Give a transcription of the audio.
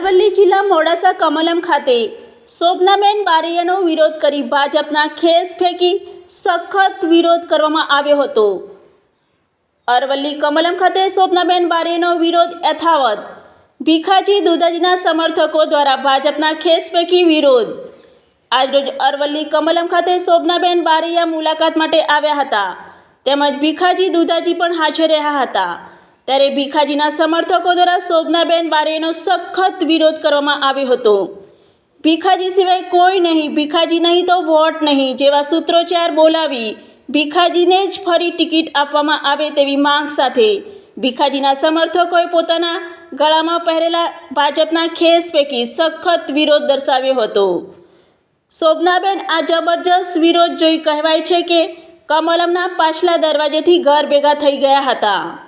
અરવલ્લી જિલ્લા મોડાસા કમલમ ખાતે શોભનાબેન બારૈયાનો વિરોધ કરી ભાજપના ખેસ ફેંકી સખત વિરોધ કરવામાં આવ્યો હતો. અરવલ્લી કમલમ ખાતે શોભનાબેન બારૈયાનો વિરોધ યથાવત. ભીખાજી દુધાજીના સમર્થકો દ્વારા ભાજપના ખેસ ફેંકી વિરોધ. આજરોજ અરવલ્લી કમલમ ખાતે શોભનાબેન બારૈયા મુલાકાત માટે આવ્યા હતા. તેમજ ભીખાજી દુધાજી પણ હાજર રહ્યા હતા. ત્યારે ભીખાજીના સમર્થકો દ્વારા શોભનાબેન બારેનો સખત વિરોધ કરવામાં આવ્યો હતો. ભીખાજી સિવાય કોઈ નહીં, ભીખાજી નહીં તો વોટ નહીં જેવા સૂત્રોચ્ચાર બોલાવી ભીખાજીને જ ફરી ટિકિટ આપવામાં આવે તેવી માંગ સાથે ભીખાજીના સમર્થકોએ પોતાના ગળામાં પહેરેલા ભાજપના ખેસ પૈકી સખત વિરોધ દર્શાવ્યો હતો. શોભનાબેન આ જબરજસ્ત વિરોધ જોઈ કહેવાય છે કે કમલમના પાછલા દરવાજેથી ઘર ભેગા થઈ ગયા હતા.